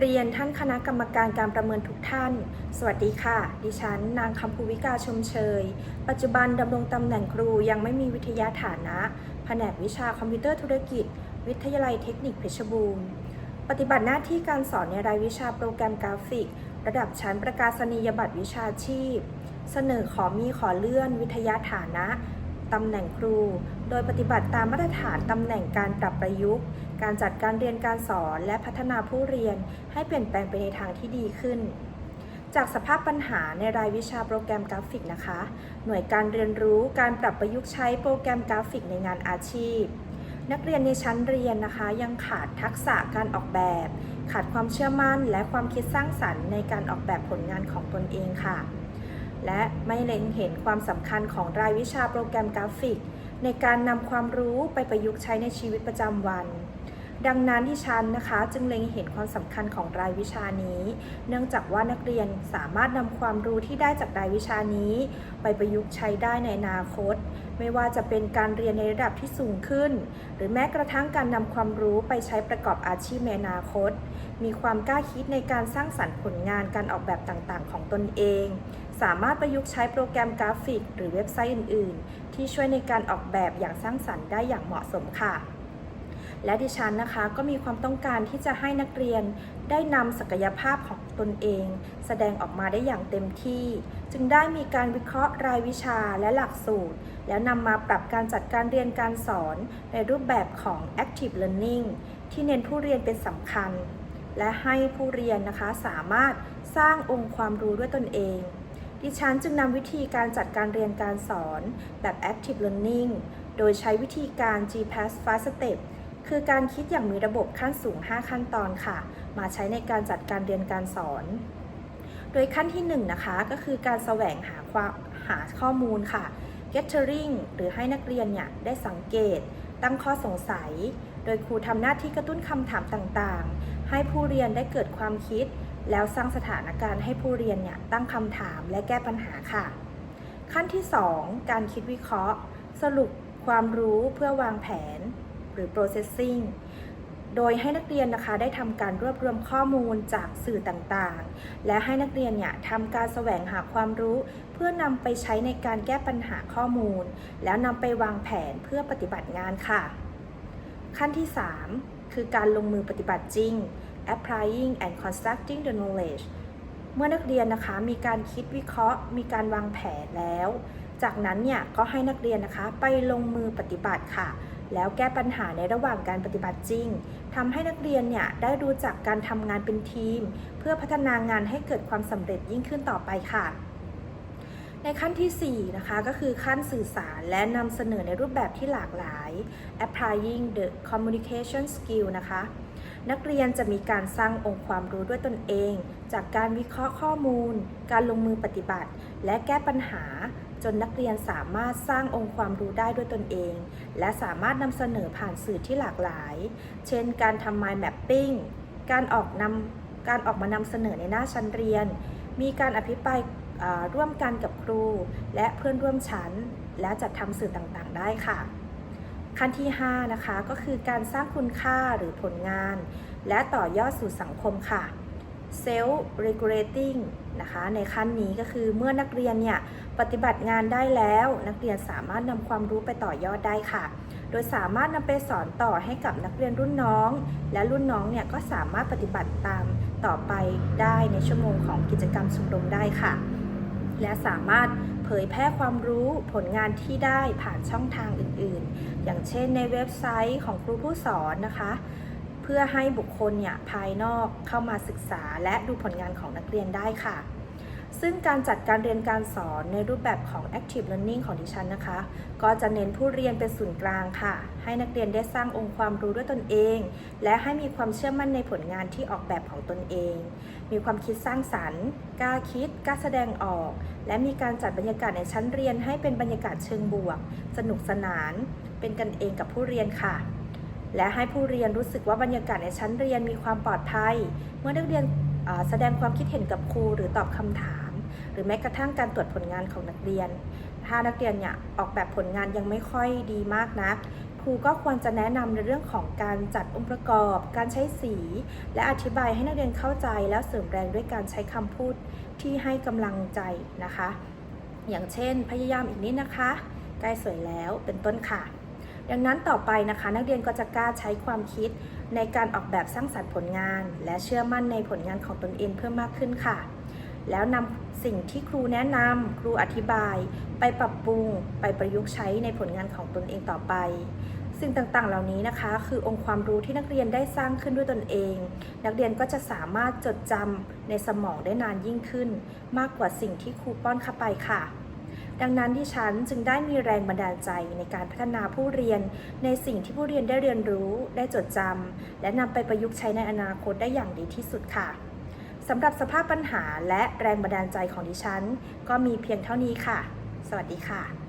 เรียนท่านคณะกรรมการการประเมินทุกท่าน สวัสดีค่ะ ดิฉัน นางคำภูวิกาชมเชย ปัจจุบันดำรงตำแหน่งครูยังไม่มีวิทยาฐานะ แผนกวิชาคอมพิวเตอร์ธุรกิจ วิทยาลัยเทคนิคเพชรบูรณ์ ปฏิบัติหน้าที่การสอนในรายวิชาโปรแกรมกราฟิก ระดับชั้นประกาศนียบัตรวิชาชีพ เสนอขอมีขอเลื่อน วิทยาฐานะตำแหน่งครู โดยปฏิบัติตามมาตรฐานตำแหน่งการปรับประยุกต์ การจัดการเรียนการสอนและพัฒนาผู้เรียนให้เปลี่ยนแปลงไปในทางที่ดีขึ้น จากสภาพปัญหาในรายวิชาโปรแกรมกราฟิกนะคะ หน่วยการเรียนรู้การปรับประยุกต์ใช้โปรแกรมกราฟิกในงานอาชีพ นักเรียนในชั้นเรียนนะคะ ยังขาดทักษะการออกแบบ ขาดความเชื่อมั่น และความคิดสร้างสรรค์ในการออกแบบผลงานของตนเองค่ะ และไม่เล็งเห็นความสำคัญของรายวิชาโปรแกรมกราฟิกในการนำความรู้ไปประยุกต์ใช้ในชีวิตประจำวัน ดังนั้นที่ฉันนะคะ จึงเล็งเห็นความสำคัญของรายวิชานี้ เนื่องจากว่านักเรียนสามารถนำความรู้ที่ได้จากรายวิชานี้ ไปประยุกต์ใช้ได้ในอนาคต ไม่ว่าจะเป็นการเรียนในระดับที่สูงขึ้น หรือแม้กระทั่งการนำความรู้ไปใช้ประกอบอาชีพในอนาคต มีความกล้าคิดในการสร้างสรรค์ผลงานการออกแบบต่างๆ ของตนเอง สามารถประยุกต์ใช้โปรแกรมกราฟิก หรือเว็บไซต์อื่น ๆ ที่ช่วยในการออกแบบอย่างสร้างสรรค์ได้อย่างเหมาะสมค่ะ และดิฉันนะคะก็มีความต้องการที่จะให้นักเรียนได้นำศักยภาพของตนเอง แสดงออกมาได้อย่างเต็มที่ จึงได้มีการวิเคราะห์รายวิชาและหลักสูตร แล้วนำมาปรับการจัดการเรียนการสอนในรูปแบบของ active learning ที่เน้นผู้เรียนเป็นสำคัญ และให้ผู้เรียนนะคะสามารถสร้างองค์ความรู้ด้วยตนเองดิฉันจึงนำวิธีการจัดการเรียนการสอนแบบ active learning โดยใช้วิธีการ G-PASS 5 step คือการคิดอย่างมีระบบขั้นสูง 5 ขั้นตอนค่ะ มาใช้ในการจัดการเรียนการสอน โดยขั้นที่ 1 นะคะ ก็คือการแสวงหาความหาข้อมูลค่ะ gathering หรือให้นักเรียนเนี่ยได้สังเกต ตั้งข้อสงสัย โดยครูทำหน้าที่กระตุ้นคำถามต่างๆ ให้ผู้เรียนได้เกิดความคิด แล้วสร้างสถานการณ์ให้ผู้เรียนเนี่ยตั้งคำถามและแก้ปัญหาค่ะ ขั้นที่ 2 การคิดวิเคราะห์ สรุปความรู้เพื่อวางแผน หรือ processing โดยให้นักเรียนนะคะได้ทำการรวบรวมข้อมูลจากสื่อต่างๆ และให้นักเรียนเนี่ยทำการแสวงหาความรู้ เพื่อนำไปใช้ในการแก้ปัญหาข้อมูล แล้วนำไปวางแผนเพื่อปฏิบัติงานค่ะ ขั้นที่ 3 คือการลงมือปฏิบัติจริง applying and constructing the knowledge เมื่อนักเรียนนะคะมีการคิดวิเคราะห์ มีการวางแผนแล้ว จากนั้นเนี่ยก็ให้นักเรียนนะคะไปลงมือปฏิบัติค่ะแล้วแก้ปัญหาในระหว่างการปฏิบัติจริงทำให้นักเรียนเนี่ยได้รู้จักการทำงานเป็นทีม เพื่อพัฒนางานให้เกิดความสำเร็จยิ่งขึ้นต่อไปค่ะในขั้นที่4นะคะก็คือขั้นสื่อสารและนำเสนอในรูปแบบที่หลากหลาย applying the communication skill นะคะ นักเรียนจะมีการสร้างองค์ความรู้ด้วยตนเอง จากการวิเคราะห์ข้อมูล การลงมือปฏิบัติ และแก้ปัญหา จนนักเรียนสามารถสร้างองค์ความรู้ได้ด้วยตนเอง และสามารถนำเสนอผ่านสื่อที่หลากหลาย เช่น การทำ mind mapping การออกนำการออกมานำเสนอในหน้าชั้นเรียน มีการอภิปรายร่วมกันกับครู และเพื่อนร่วมชั้น และจัดทำสื่อต่างๆ ได้ค่ะ ขั้นที่ 5 นะคะก็คือการสร้างคุณค่าหรือผลงาน และต่อยอดสู่สังคมค่ะ self regulating นะคะในขั้นนี้ก็คือเมื่อนักเรียนเนี่ยปฏิบัติงานได้แล้ว นักเรียนสามารถนำความรู้ไปต่อยอดได้ค่ะ โดยสามารถนำไปสอนต่อให้กับนักเรียนรุ่นน้อง และรุ่นน้องเนี่ยก็สามารถปฏิบัติตามต่อไปได้ในชั่วโมงของกิจกรรมชมรมได้ค่ะ และสามารถเผยแพร่ความรู้ผลงานที่ได้ผ่านช่องทางอื่นๆ อย่างเช่นในเว็บไซต์ของครูผู้สอนนะคะ เพื่อให้บุคคลเนี่ยภายนอกเข้ามาศึกษาและดูผลงานของนักเรียนได้ค่ะ ซึ่งการจัดการเรียนการสอนในรูปแบบของ active learning ของดิฉันนะคะ ก็จะเน้นผู้เรียนเป็นศูนย์กลางค่ะ ให้นักเรียนได้สร้างองค์ความรู้ด้วยตนเอง และให้มีความเชื่อมั่นในผลงานที่ออกแบบของตนเอง มีความคิดสร้างสรรค์กล้าคิดกล้าแสดงออก และมีการจัดบรรยากาศในชั้นเรียนให้เป็นบรรยากาศเชิงบวก สนุกสนาน เป็นกันเองกับผู้เรียนค่ะและให้ผู้เรียนรู้สึกว่าบรรยากาศในชั้นเรียนมีความปลอดภัย เมื่อนักเรียนแสดงความคิดเห็นกับครูหรือตอบคำถาม หรือแม้กระทั่งการตรวจผลงานของนักเรียน ถ้านักเรียนเนี่ยออกแบบผลงานยังไม่ค่อยดีมากนักคครูก็ควรจะแนะนำในเรื่องของการจัดองค์ประกอบ การใช้สี และอธิบายให้นักเรียนเข้าใจแล้วเสริมแรงด้วยการใช้คำพูดที่ให้กำลังใจนะคะ อย่างเช่น พยายามอีกนิดนะคะ ใกล้สวยแล้วเป็นต้นค่ะ ดังนั้นต่อไปนะคะ นักเรียนก็จะกล้าใช้ความคิดในการออกแบบสร้างสรรค์ผลงาน และเชื่อมั่นในผลงานของตนเองเพิ่มมากขึ้นค่ะ แล้วนำสิ่งที่ครูแนะนำครูอธิบาย ไปปรับปรุง ไปประยุกต์ใช้ในผลงานของตนเองต่อไป สิ่งต่างๆ เหล่านี้นะคะ คือองค์ความรู้ที่นักเรียนได้สร้างขึ้นด้วยตนเอง นักเรียนก็จะสามารถจดจำในสมองได้นานยิ่งขึ้น มากกว่าสิ่งที่ครูป้อนเข้าไปค่ะดังนั้นดิฉันจึงได้มีแรงบันดาลใจในการพัฒนาผู้เรียน ในสิ่งที่ผู้เรียนได้เรียนรู้ ได้จดจำและนำไปประยุกต์ใช้ในอนาคตได้อย่างดีที่สุดค่ะ สำหรับสภาพปัญหาและแรงบันดาลใจของดิฉัน ก็มีเพียงเท่านี้ค่ะ สวัสดีค่ะ